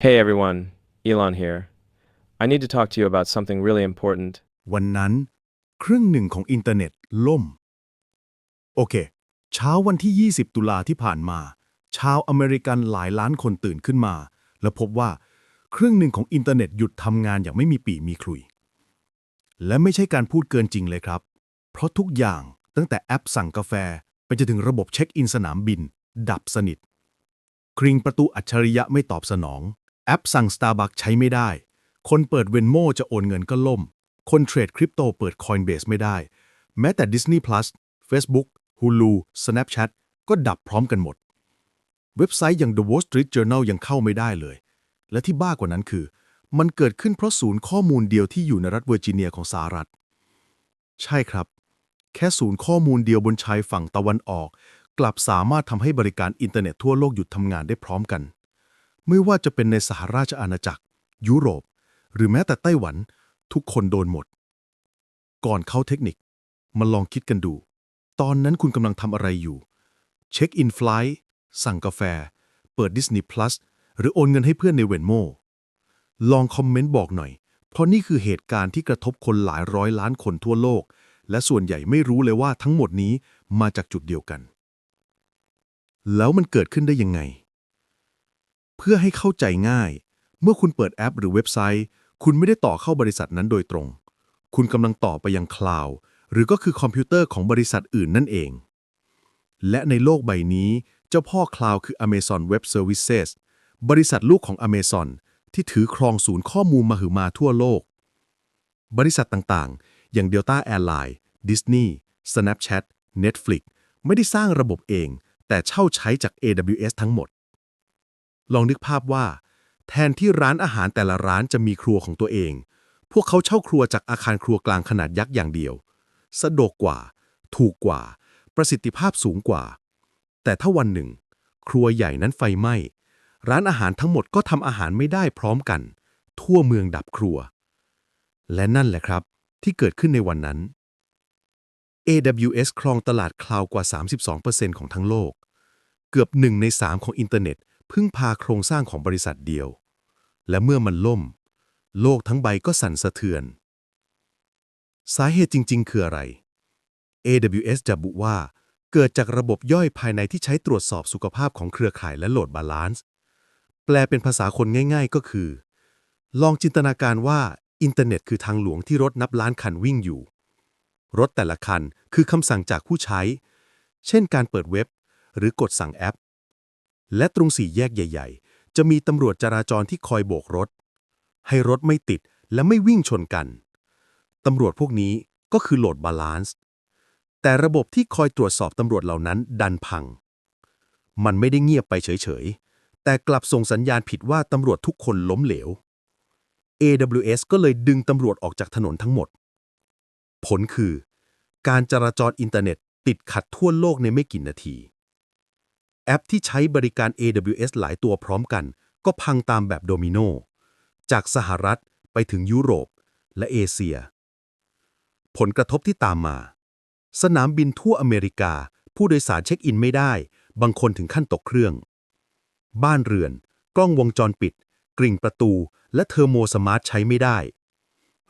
Hey everyone, Elon here. I need to talk to you about something really important. วันนั้น เครึ่องหนึ่งของอินเทอร์เน็ตล่ม โอเค เช้าวันที่ 20 ตุลาที่ผ่านมา ชาวอเมริกันหลายล้านคนตื่นขึ้นมา แล้วพบว่า เครึ่องหนึ่งของอินเทอร์เน็ตหยุดทำงานอย่างไม่มีปีมีคลุย และไม่ใช่การพูดเกินจริงเลยครับ เพราะทุกอย่างตั้งแต่แอปสั่งกาแฟ ไปจนถึงระบบเช็คอินสนามบิน ดับสนิทกริ่งประตูอัจฉริยะไม่ตอบสนอง แอปสั่ง Starbucks ใช้ไม่ได้ คนเปิดเวนโมจะโอนเงินก็ล่ม คนเทรดคริปโตเปิด Coinbase ไม่ได้ แม้แต่ Disney Plus Facebook Hulu Snapchat ก็ดับพร้อมกันหมด เว็บไซต์อย่าง The Wall Street Journal ยังเข้าไม่ได้เลย และที่บ้ากว่านั้นคือ มันเกิดขึ้นเพราะศูนย์ข้อมูลเดียวที่อยู่ในรัฐเวอร์จิเนียของสหรัฐ ใช่ครับ แค่ศูนย์ข้อมูลเดียวบนชายฝั่งตะวันออก กลับสามารถทำให้บริการอินเทอร์เน็ตทั่วโลกหยุดทำงานได้พร้อมกัน ไม่ว่าจะเป็นในสหราชอาณาจักร ยุโรป หรือแม้แต่ไต้หวันทุกคนโดนหมด ก่อนเข้าเทคนิค มาลองคิดกันดู ตอนนั้นคุณกำลังทำอะไรอยู่ เช็คอินฟล์สั่งกาแฟ เปิด Disney Plus หรือโอนเงินให้เพื่อนในเวนโมลองคอมเมนต์บอกหน่อย เพราะนี่คือเหตุการณ์ที่กระทบคนหลายร้อยล้านคนทั่วโลก และส่วนใหญ่ไม่รู้เลยว่าทั้งหมดนี้มาจากจุดเดียวกัน แล้วมันเกิดขึ้นได้ยังไง เพื่อให้เข้าใจง่าย เมื่อคุณเปิดแอปหรือเว็บไซต์ คุณไม่ได้ต่อเข้าบริษัทนั้นโดยตรง คุณกำลังต่อไปยังคลาวด์หรือก็คือคอมพิวเตอร์ของบริษัทอื่นนั่นเอง และในโลกใบนี้เจ้าพ่อคลาวด์คือ Amazon Web Services บริษัทลูกของ Amazon ที่ถือครองศูนย์ข้อมูลมหึมาทั่วโลก บริษัทต่างๆ อย่าง Delta Airline Disney Snapchat Netflix ไม่ได้สร้างระบบเอง แต่เช่าใช้จาก AWS ทั้งหมด ลองนึกภาพว่า แทนที่ร้านอาหารแต่ละร้านจะมีครัวของตัวเอง พวกเขาเช่าครัวจากอาคารครัวกลางขนาดยักษ์อย่างเดียว สะดวกกว่า ถูกกว่า ประสิทธิภาพสูงกว่า แต่ถ้าวันหนึ่ง ครัวใหญ่นั้นไฟไหม้ ร้านอาหารทั้งหมดก็ทำอาหารไม่ได้พร้อมกัน ทั่วเมืองดับครัว และนั่นแหละครับ ที่เกิดขึ้นในวันนั้น AWS ครองตลาดคลาวกว่า 32%ของทั้งโลก เกือบหนึ่งในสามของอินเทอร์เน็ต พึ่งพาโครงสร้างของบริษัทเดียว และเมื่อมันล่ม โลกทั้งใบก็สั่นสะเทือน สาเหตุจริง ๆ คืออะไร AWS จะบุว่า เกิดจากระบบย่อยภายในที่ใช้ตรวจสอบสุขภาพของเครือข่ายและโหลดบาลานซ์แปลเป็นภาษาคนง่าย ๆ ก็คือ ลองจินตนาการว่าอินเทอร์เน็ตคือทางหลวงที่รถนับล้านคันวิ่งอยู่ รถแต่ละคันคือคำสั่งจากผู้ใช้ เช่นการเปิดเว็บ หรือกดสั่งแอป และตรงสี่แยกใหญ่ ๆ จะมีตำรวจจราจรที่คอยโบกรถ ให้รถไม่ติดและไม่วิ่งชนกัน ตำรวจพวกนี้ก็คือโหลดบาลานซ์ แต่ระบบที่คอยตรวจสอบตำรวจเหล่านั้นดันพัง มันไม่ได้เงียบไปเฉย ๆ แต่กลับส่งสัญญาณผิดว่าตำรวจทุกคนล้มเหลว AWS ก็เลยดึงตำรวจออกจากถนนทั้งหมด ผลคือ การจราจรอินเทอร์เน็ตติดขัดทั่วโลกในไม่กี่นาที แอปที่ใช้บริการ AWS หลายตัวพร้อมกัน ก็พังตามแบบโดมิโน จากสหรัฐไปถึงยุโรปและเอเชีย ผลกระทบที่ตามมา สนามบินทั่วอเมริกา ผู้โดยสารเช็คอินไม่ได้ บางคนถึงขั้นตกเครื่อง บ้านเรือน กล้องวงจรปิด กริ่งประตู และเทอร์โมสมาร์ทใช้ไม่ได้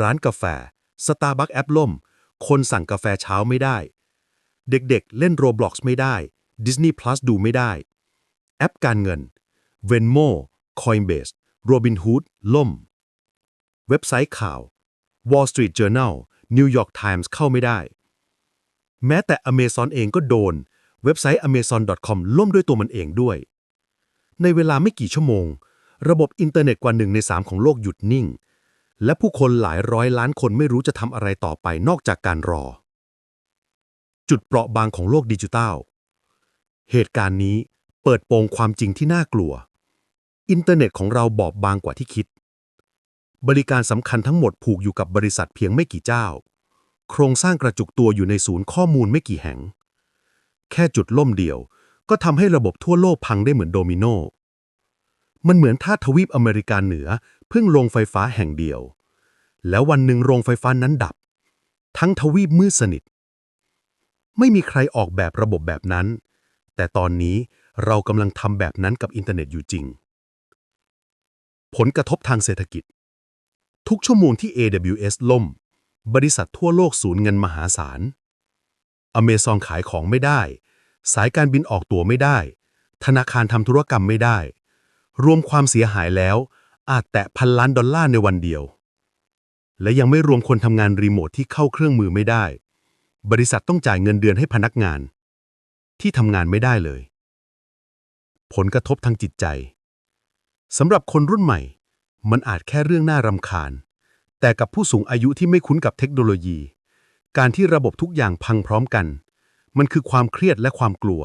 ร้านกาแฟ สตาร์บัคแอปล่ม คนสั่งกาแฟเช้าไม่ได้ เด็กๆเล่น Roblox ไม่ได้ Disney Plus ดูไม่ได้ แอปการเงิน Venmo Coinbase Robinhood ล่ม เว็บไซต์ข่าว Wall Street Journal New York Times เข้าไม่ได้ แม้แต่ Amazon เองก็โดน เว็บไซต์ amazon.com ล่มด้วยตัวมันเองด้วย ในเวลาไม่กี่ชั่วโมง ระบบอินเทอร์เน็ตกว่าหนึ่งในสามของโลกหยุดนิ่ง และผู้คนหลายร้อยล้านคนไม่รู้จะทำอะไรต่อไปนอกจากการรอ จุดเปราะบางของโลกดิจิทัล เหตุการณ์นี้เปิดโปงความจริงที่น่ากลัว อินเทอร์เน็ตของเราบอบบางกว่าที่คิด บริการสำคัญทั้งหมดผูกอยู่กับบริษัทเพียงไม่กี่เจ้า โครงสร้างกระจุกตัวอยู่ในศูนย์ข้อมูลไม่กี่แห่ง แค่จุดล่มเดียว ก็ทำให้ระบบทั่วโลกพังได้เหมือนโดมิโน มันเหมือนถ้าทวีปอเมริกาเหนือเพิ่งโรงไฟฟ้าแห่งเดียว แล้ววันหนึ่งโรงไฟฟ้านั้นดับ ทั้งทวีปมืดสนิท ไม่มีใครออกแบบระบบแบบนั้น แต่ตอนนี้เรากำลังทำแบบนั้นกับอินเทอร์เน็ตอยู่จริง ผลกระทบทางเศรษฐกิจ ทุกชั่วโมงที่ AWS ล่ม บริษัททั่วโลกสูญเงินมหาศาล อเมซอนขายของไม่ได้ สายการบินออกตัวไม่ได้ ธนาคารทำธุรกรรมไม่ได้ รวมความเสียหายแล้ว อาจแตะพันล้านดอลลาร์ในวันเดียว และยังไม่รวมคนทำงานรีโมทที่เข้าเครื่องมือไม่ได้ บริษัทต้องจ่ายเงินเดือนให้พนักงาน ที่ทำงานไม่ได้เลย ผลกระทบทางจิตใจสำหรับคนรุ่นใหม่ มันอาจแค่เรื่องน่ารำคาญ แต่กับผู้สูงอายุที่ไม่คุ้นกับเทคโนโลยี การที่ระบบทุกอย่างพังพร้อมกัน มันคือความเครียดและความกลัว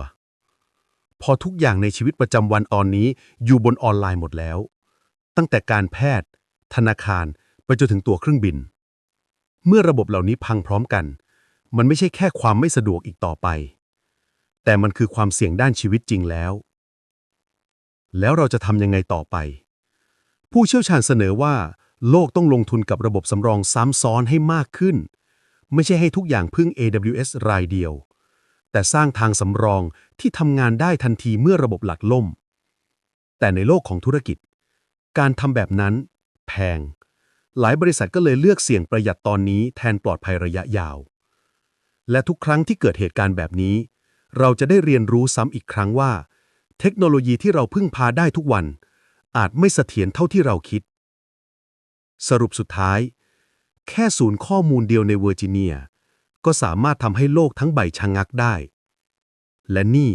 พอทุกอย่างในชีวิตประจำวันตอนนี้อยู่บนออนไลน์หมดแล้ว ตั้งแต่การแพทย์ ธนาคาร ไปจนถึงตัวเครื่องบิน เมื่อระบบเหล่านี้พังพร้อมกัน มันไม่ใช่แค่ความไม่สะดวกอีกต่อไป แต่มันคือความเสี่ยงด้านชีวิตจริงแล้ว แล้วเราจะทำยังไงต่อไป ผู้เชี่ยวชาญเสนอว่า โลกต้องลงทุนกับระบบสำรองซ้ำซ้อนให้มากขึ้น ไม่ใช่ให้ทุกอย่างพึ่ง AWS รายเดียว แต่สร้างทางสำรองที่ทำงานได้ทันทีเมื่อระบบหลักล่ม แต่ในโลกของธุรกิจ การทำแบบนั้น แพง หลายบริษัทก็เลยเลือกเสี่ยงประหยัดตอนนี้แทนปลอดภัยระยะยาว และทุกครั้งที่เกิดเหตุการณ์แบบนี้ เราจะได้เรียนรู้ซ้ำอีกครั้งว่า เทคโนโลยีที่เราพึ่งพาได้ทุกวัน อาจไม่เสถียรเท่าที่เราคิด สรุปสุดท้าย แค่ศูนย์ข้อมูลเดียวในเวอร์จิเนีย ก็สามารถทำให้โลกทั้งใบชะงงักได้ และนี่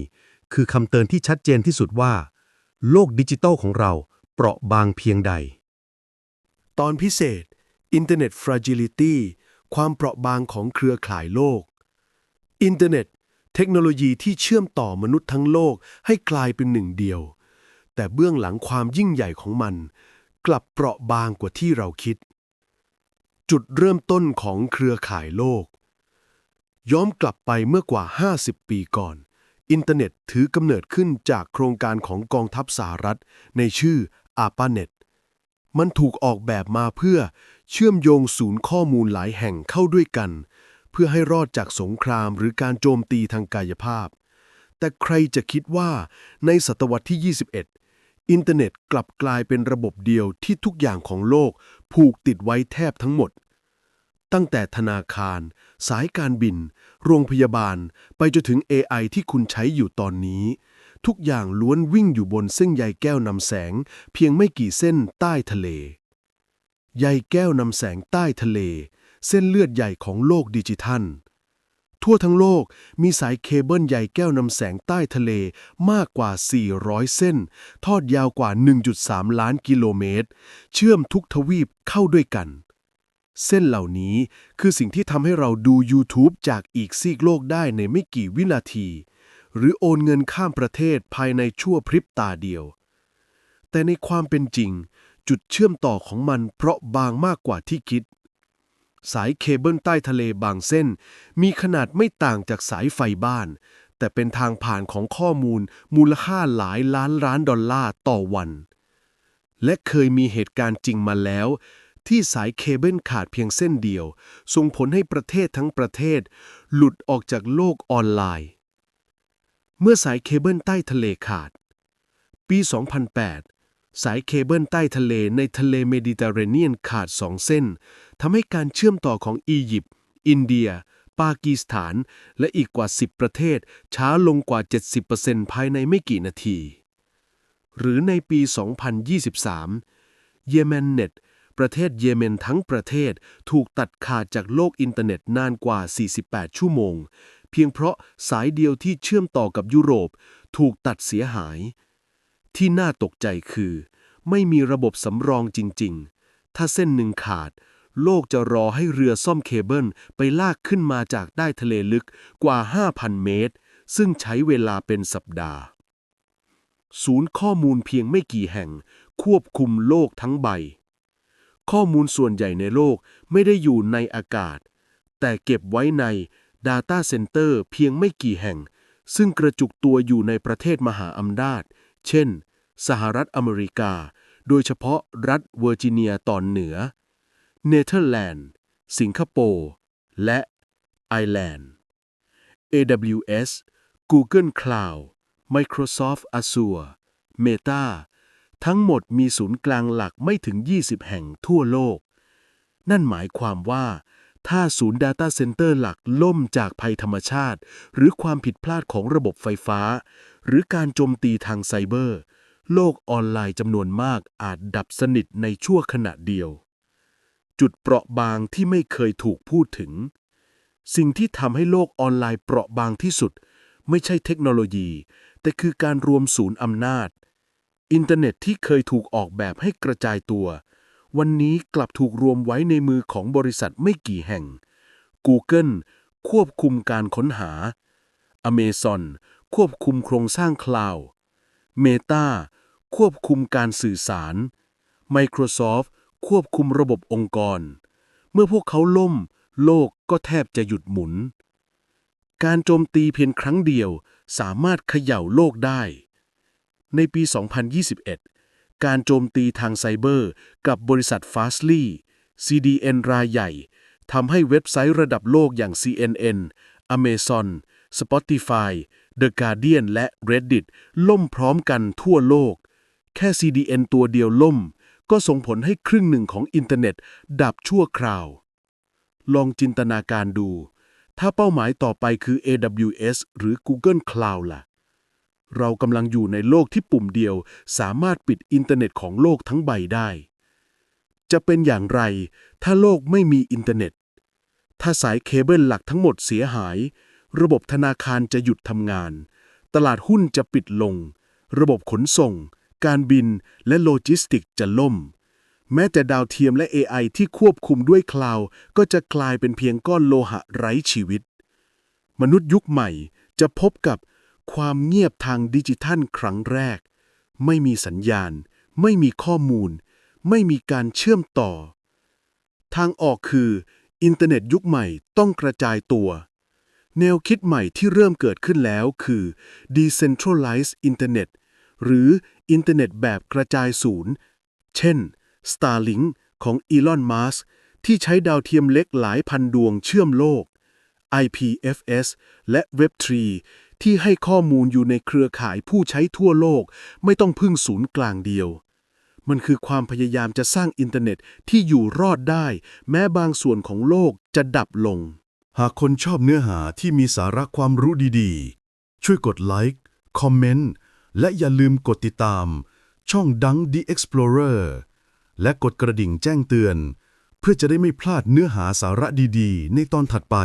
คือคำเตือนที่ชัดเจนที่สุดว่า โลกดิจิทัลของเราเปราะบางเพียงใด ตอนพิเศษ Internet Fragility ความเปราะบางของเครือข่ายโลกอิน เทคโนโลยีที่เชื่อมต่อมนุษย์ทั้งโลกให้กลายเป็นหนึ่งเดียว แต่เบื้องหลังความยิ่งใหญ่ของมัน กลับเปราะบางกว่าที่เราคิด จุดเริ่มต้นของเครือข่ายโลก ย้อนกลับไปเมื่อกว่า 50 ปีก่อน อินเทอร์เน็ตถือกำเนิดขึ้นจากโครงการของกองทัพสหรัฐ ในชื่อ ARPANET มันถูกออกแบบมาเพื่อเชื่อมโยงศูนย์ข้อมูลหลายแห่งเข้าด้วยกัน เพื่อให้รอดจากสงครามหรือการโจมตีทางกายภาพ แต่ใครจะคิดว่าในศตวรรษที่ 21 อินเทอร์เน็ตกลับกลายเป็นระบบเดียวที่ทุกอย่างของโลกผูกติดไว้แทบทั้งหมด ตั้งแต่ธนาคาร สายการบิน โรงพยาบาล ไปจนถึง AI ที่คุณใช้อยู่ตอนนี้ ทุกอย่างล้วนวิ่งอยู่บนเส้นใยแก้วนำแสง เพียงไม่กี่เส้นใต้ทะเล ใยแก้วนำแสงใต้ทะเล เส้นเลือดใหญ่ของโลกดิจิทัล ทั่วทั้งโลกมีสายเคเบิลใยแก้วนำแสงใต้ทะเลมากกว่า 400 เส้น ทอดยาวกว่า 1.3 ล้านกิโลเมตร เชื่อมทุกทวีปเข้าด้วยกัน เส้นเหล่านี้คือสิ่งที่ทำให้เราดู YouTube จากอีกซีกโลกได้ในไม่กี่วินาที หรือโอนเงินข้ามประเทศภายในชั่วพริบตาเดียว แต่ในความเป็นจริงจุดเชื่อมต่อของมันเพราะบางมากกว่าที่คิด สายเคเบิลใต้ทะเลบางเส้น มีขนาดไม่ต่างจากสายไฟบ้าน แต่เป็นทางผ่านของข้อมูลมูลค่าหลายล้านล้านดอลลาร์ต่อวัน และเคยมีเหตุการณ์จริงมาแล้ว ที่สายเคเบิลขาดเพียงเส้นเดียว ส่งผลให้ประเทศทั้งประเทศ หลุดออกจากโลกออนไลน์ เมื่อสายเคเบิลใต้ทะเลขาด ปี 2008 สายเคเบิลใต้ทะเลในทะเลเมดิเตอร์เรเนียนขาดสองเส้นทำให้การเชื่อมต่อของอียิปต์ อินเดีย ปากีสถาน และอีกกว่า 10 ประเทศ ช้าลงกว่า 70%ภายในไม่กี่นาที หรือในปี 2023 เยเมนเน็ต ประเทศเยเมนทั้งประเทศถูกตัดขาดจากโลกอินเทอร์เน็ตนานกว่า 48 ชั่วโมง เพียงเพราะสายเดียวที่เชื่อมต่อกับยุโรป ถูกตัดเสียหาย ที่น่าตกใจคือ ไม่มีระบบสำรองจริง ๆ ถ้าเส้นหนึ่งขาด โลกจะรอให้เรือซ่อมเคเบิลไปลากขึ้นมาจากใต้ทะเลลึกกว่า 5,000 เมตร ซึ่งใช้เวลาเป็นสัปดาห์ ศูนย์ข้อมูลเพียงไม่กี่แห่ง ควบคุมโลกทั้งใบ ข้อมูลส่วนใหญ่ในโลกไม่ได้อยู่ในอากาศ แต่เก็บไว้ใน Data Center เพียงไม่กี่แห่ง ซึ่งกระจุกตัวอยู่ในประเทศมหาอำนาจ เช่น สหรัฐอเมริกา โดยเฉพาะรัฐเวอร์จิเนียตอนเหนือ เนเธอร์แลนด์ สิงคโปร์ และไอร์แลนด์ AWS Google Cloud Microsoft Azure Meta ทั้งหมดมีศูนย์กลางหลักไม่ถึง 20 แห่งทั่วโลก นั่นหมายความว่าถ้าศูนย์ Data Center หลักล่มจากภัยธรรมชาติ หรือความผิดพลาดของระบบไฟฟ้า หรือการโจมตีทางไซเบอร์ โลกออนไลน์จำนวนมากอาจดับสนิทในชั่วขณะเดียว จุดเปราะบางที่ไม่เคยถูกพูดถึง สิ่งที่ทำให้โลกออนไลน์เปราะบางที่สุด ไม่ใช่เทคโนโลยี แต่คือการรวมศูนย์อำนาจ อินเทอร์เน็ตที่เคยถูกออกแบบให้กระจายตัว วันนี้กลับถูกรวมไว้ในมือของบริษัทไม่กี่แห่ง Google ควบคุมการค้นหา Amazon ควบคุมโครงสร้างคลาวด์ Meta ควบคุมการสื่อสาร Microsoft ควบคุมระบบองค์กร เมื่อพวกเขาล่ม โลกก็แทบจะหยุดหมุน การโจมตีเพียงครั้งเดียวสามารถเขย่าโลกได้ ในปี 2021 การโจมตีทางไซเบอร์กับบริษัท Fastly CDN รายใหญ่ทำให้เว็บไซต์ระดับโลกอย่าง CNN Amazon Spotify The Guardian และ Reddit ล่มพร้อมกันทั่วโลก แค่ CDN ตัวเดียวล่ม ก็ส่งผลให้ครึ่งหนึ่งของอินเทอร์เน็ต ดับชั่วคราว ลองจินตนาการดู ถ้าเป้าหมายต่อไปคือ AWS หรือ Google Cloud ล่ะ เรากำลังอยู่ในโลกที่ปุ่มเดียว สามารถปิดอินเทอร์เน็ตของโลกทั้งใบได้ จะเป็นอย่างไร ถ้าโลกไม่มีอินเทอร์เน็ต ถ้าสายเคเบิลหลักทั้งหมดเสียหาย ระบบธนาคารจะหยุดทำงาน ตลาดหุ้นจะปิดลง ระบบขนส่ง การบินและโลจิสติกจะล่ม แม้แต่ดาวเทียมและ AI ที่ควบคุมด้วยคลาวด์ก็จะกลายเป็นเพียงก้อนโลหะไร้ชีวิต มนุษย์ยุคใหม่จะพบกับความเงียบทางดิจิทัลครั้งแรก ไม่มีสัญญาณ ไม่มีข้อมูล ไม่มีการเชื่อมต่อ ทางออกคือ อินเทอร์เน็ตยุคใหม่ต้องกระจายตัว แนวคิดใหม่ที่เริ่มเกิดขึ้นแล้วคือ decentralized internet หรืออินเทอร์เน็ตแบบกระจายศูนย์ เช่น Starlink ของ Elon Musk ที่ใช้ดาวเทียมเล็กหลายพันดวงเชื่อมโลก IPFS และ Web3 ที่ให้ข้อมูลอยู่ในเครือข่ายผู้ใช้ทั่วโลก ไม่ต้องพึ่งศูนย์กลางเดียว มันคือความพยายามจะสร้างอินเทอร์เน็ตที่อยู่รอดได้ แม้บางส่วนของโลกจะดับลง หากคนชอบเนื้อหาที่มีสาระความรู้ดีๆ ช่วยกดไลค์ คอมเมนต์ และอย่าลืมกดติดตาม ช่องดัง The Explorer และกดกระดิ่งแจ้งเตือน เพื่อจะได้ไม่พลาดเนื้อหาสาระดีๆ ในตอนถัดไป